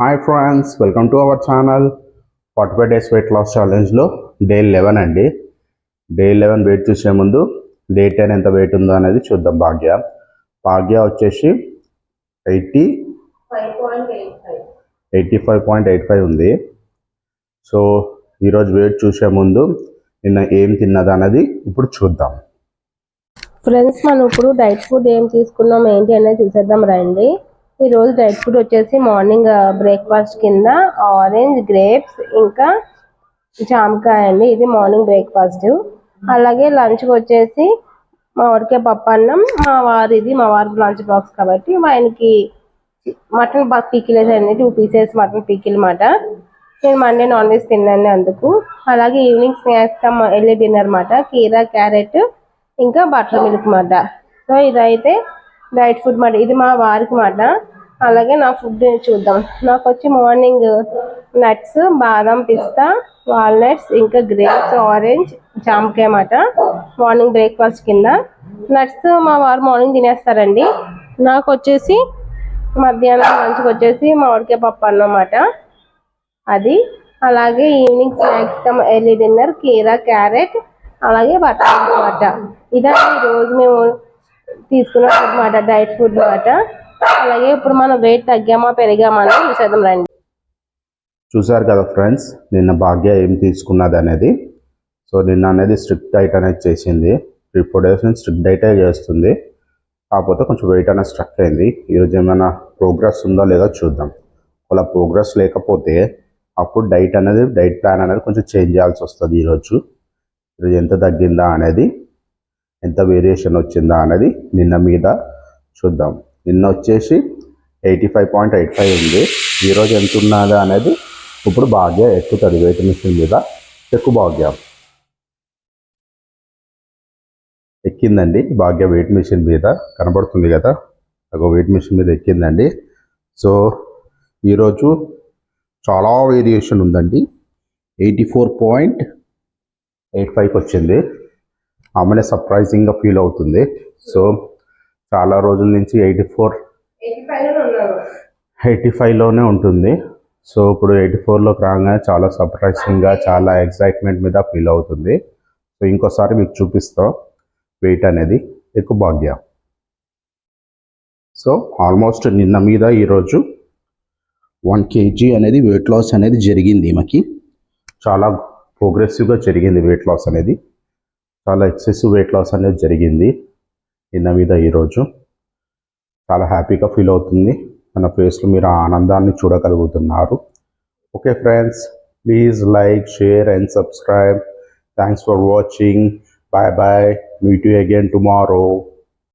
Hi friends welcome to our channel forty five days weight loss ఛాలెంజ్లో day eleven అండి. Day eleven weight చూసే ముందు day ten ఎంత wait ఉందో అనేది చూద్దాం భాగ్య. భాగ్య వచ్చేసి eighty eighty five point eight five ఉంది. సో ఈరోజు వెయిట్ చూసే ముందు నిన్న ఏం తిన్నది అనేది ఇప్పుడు చూద్దాం. ఫ్రెండ్స్ మనం ఇప్పుడు డైట్ ఫుడ్ ఏం తీసుకున్నాం ఏంటి అనేది చూసేద్దాం రండి. ఈ రోజు డైట్ ఫుడ్ వచ్చేసి మార్నింగ్ బ్రేక్ఫాస్ట్ uh, కింద ఆరెంజ్ గ్రేప్స్ ఇంకా జామకాయ అండి. ఇది మార్నింగ్ బ్రేక్ఫాస్ట్ అలాగే లంచ్కి వచ్చేసి మామిడికాయ పప్పు అన్నం. మా వారిది మా వారి లంచ్ బాక్స్ కాబట్టి ఆయనకి మటన్ పీకిలేస్ అండి. టూ పీసెస్ మటన్ పీకిల్ మాట నేను మండే నాన్ వెజ్ తిన్నాను అందుకు. అలాగే ఈవినింగ్ స్నాక్స్ వెళ్ళే డిన్నర్ మాట. కీరా క్యారెట్ ఇంకా బటర్ మిల్క్ మాట. సో ఇదైతే డైట్ ఫుడ్ మాట ఇది మా వారికి మాట. అలాగే నా ఫుడ్ చూద్దాం. నాకు వచ్చి మార్నింగ్ నట్స్ బాదం పిస్తా వాల్నట్స్ ఇంకా గ్రేప్స్ ఆరెంజ్ జామకాయ మాట. మార్నింగ్ బ్రేక్ఫాస్ట్ కింద. నట్స్ మా వారు మార్నింగ్ తినేస్తారండి. నాకు వచ్చేసి మధ్యాహ్నం లంచ్కి వచ్చేసి మామిడికాయ పప్పు అన్నమాట అది. అలాగే ఈవినింగ్ స్నాక్స్ ఎర్లీ డిన్నర్ కీరా క్యారెట్ అలాగే బటర్ అనమాట ఇదండి ఈరోజు మేము తీసుకున్న ఫుడ్ మాట డైట్ ఫుడ్ మాట అలాగే ఇప్పుడు మనం వెయిట్ తగ్గామా పెరిగామా అని చూసేద్దాం రండి. చూసారు కదా ఫ్రెండ్స్ నిన్న భాగ్య ఏం తీసుకున్నది అనేది సో నిన్న అనేది స్ట్రిక్ట్ డైట్ అనేది చేసింది. త్రీ ఫోర్ డేస్ నుంచి స్ట్రిక్ట్ డైటే చేస్తుంది. కాకపోతే కొంచెం వెయిట్ అనేది స్ట్రక్ అయింది. ఈరోజు ఏమైనా ప్రోగ్రెస్ ఉందా లేదా చూద్దాం. అలా ప్రోగ్రెస్ లేకపోతే అప్పుడు డైట్ అనేది డైట్ ప్లాన్ అనేది కొంచెం చేంజ్ చేయాల్సి వస్తుంది ఈరోజు. ఈరోజు ఎంత తగ్గిందా అనేది ఎంత వేరియేషన్ వచ్చిందా అనేది నిన్న మీద చూద్దాం. నిన్న వచ్చేసి eighty five point eight five ఉంది ఈరోజు ఎంత ఉన్నదా అనేది ఇప్పుడు భాగ్య ఎక్కుతుంది వెయిట్ మిషన్ మీద. ఎక్కువ భాగ్య. ఎక్కిందండి భాగ్య వెయిట్ మిషన్ మీద. కనబడుతుంది కదా? ఒక వెయిట్ మిషన్ మీద ఎక్కిందండి. సో ఈరోజు చాలా వేరియేషన్ ఉందండి. ఎయిటీ ఫోర్ పాయింట్ ఎయిట్ ఫైవ్కి వచ్చింది. ఆమెనే సర్ప్రైజింగ్గా ఫీల్ అవుతుంది. సో చాలా రోజుల నుంచి ఎయిటీ ఫోర్ ఎయిటీ ఫైవ్లోనే ఉంటుంది. సో ఇప్పుడు ఎయిటీ ఫోర్లోకి రాగానే చాలా సర్ప్రైజింగ్గా చాలా ఎక్సైట్మెంట్ మీద ఫీల్ అవుతుంది. సో ఇంకోసారి మీకు చూపిస్తాం. వెయిట్ అనేది ఎక్కువ భాగ్య. సో ఆల్మోస్ట్ నిన్న మీద ఈరోజు వన్ కేజీ అనేది వెయిట్ లాస్ అనేది జరిగింది ఈమెకి. చాలా ప్రోగ్రెసివ్గా జరిగింది వెయిట్ లాస్ అనేది. చాలా ఎక్సెసివ్ వెయిట్ లాస్ అనేది జరిగింది నిన్న మీద ఈరోజు. చాలా హ్యాపీగా ఫీల్ అవుతుంది. మన ఫేస్లో మీరు ఆనందాన్ని చూడగలుగుతున్నారు. Okay friends please like share and subscribe thanks for watching bye bye meet you again tomorrow